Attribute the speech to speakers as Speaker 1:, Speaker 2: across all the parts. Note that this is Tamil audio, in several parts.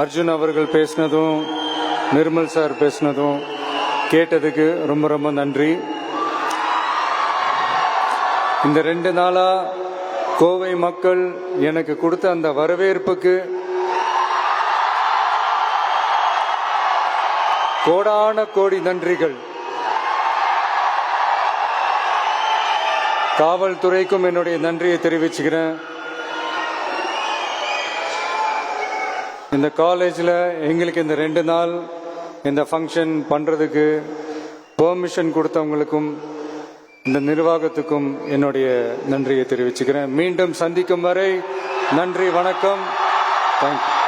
Speaker 1: அர்ஜுன் அவர்கள் பேசினதும் நிர்மல் சார் பேசினதும் கேட்டதுக்கு ரொம்ப ரொம்ப நன்றி. இந்த ரெண்டு நாளா கோவை மக்கள் எனக்கு கொடுத்த அந்த வரவேற்புக்கு கோடான கோடி நன்றிகள். காவல்துறைக்கும் என்னுடைய நன்றியை தெரிவிச்சுக்கிறேன். இந்த காலேஜில் எங்களுக்கு இந்த ரெண்டு நாள் இந்த ஃபங்க்ஷன் பண்ணுறதுக்கு பெர்மிஷன் கொடுத்தவங்களுக்கும் இந்த நிர்வாகத்துக்கும் என்னுடைய நன்றியை தெரிவிச்சுக்கிறேன். மீண்டும் சந்திக்கும் வரை நன்றி வணக்கம். தேங்க்யூ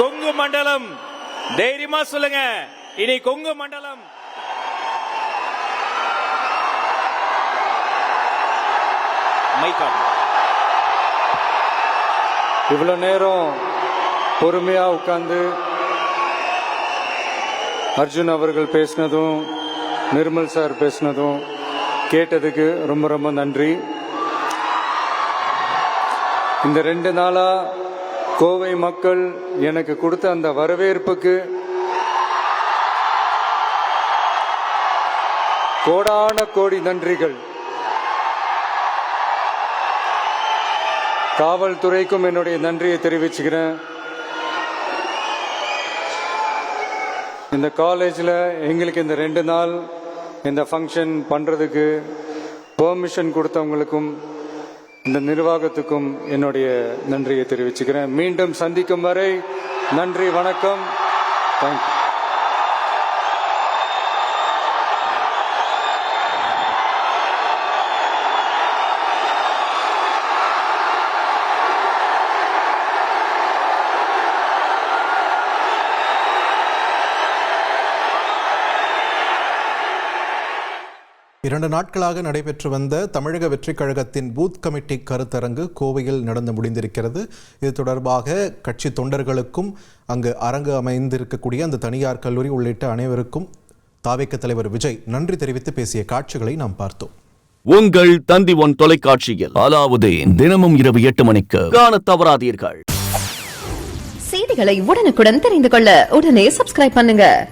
Speaker 2: கொங்கு மண்டலம். தைரியமா சொல்லுங்க. இனி கொங்கு மண்டலம். மைக்
Speaker 1: இவ்வளோ நேரம் பொறுமையாக உட்கார்ந்து அர்ஜுன் அவர்கள் பேசினதும் நிர்மல் சார் பேசினதும் கேட்டதுக்கு ரொம்ப ரொம்ப நன்றி. இந்த ரெண்டு நாளா கோவை மக்கள் எனக்கு கொடுத்த அந்த வரவேற்புக்கு கோடான கோடி நன்றிகள். காவல்துறைக்கும் என்னுடைய நன்றியை தெரிவிச்சுக்கிறேன். இந்த காலேஜில் எங்களுக்கு இந்த ரெண்டு நாள் இந்த ஃபங்க்ஷன் பண்ணுறதுக்கு பெர்மிஷன் கொடுத்தவங்களுக்கும் இந்த நிர்வாகத்துக்கும் என்னுடைய நன்றியை தெரிவிச்சுக்கிறேன். மீண்டும் சந்திக்கும் வரை நன்றி வணக்கம். தேங்க்யூ
Speaker 3: இரண்டு நாட்களாக நடைபெற்று வந்த தமிழக வெற்றிக் கழகத்தின் பூத் கமிட்டி கருத்தரங்கு கோவையில் நடந்து முடிந்திருக்கிறது. இது தொடர்பாக கட்சி தொண்டர்களுக்கும் அங்கு அரங்கு அமைந்திருக்கக்கூடிய அந்த தனியார் கல்லூரி உள்ளிட்ட அனைவருக்கும் தாவேக்க தலைவர் விஜய் நன்றி தெரிவித்து பேசிய காட்சிகளை நாம் பார்த்தோம்.
Speaker 4: உங்கள் தந்தி ஒன் தொலைக்காட்சியில் அலாவுதீன் தினமும் இரவு எட்டு மணிக்கு காணத் தவறாதீர்கள்.
Speaker 5: செய்திகளை உடனுக்குடன் தெரிந்து கொள்ள உடனே சப்ஸ்கிரைப் பண்ணுங்க.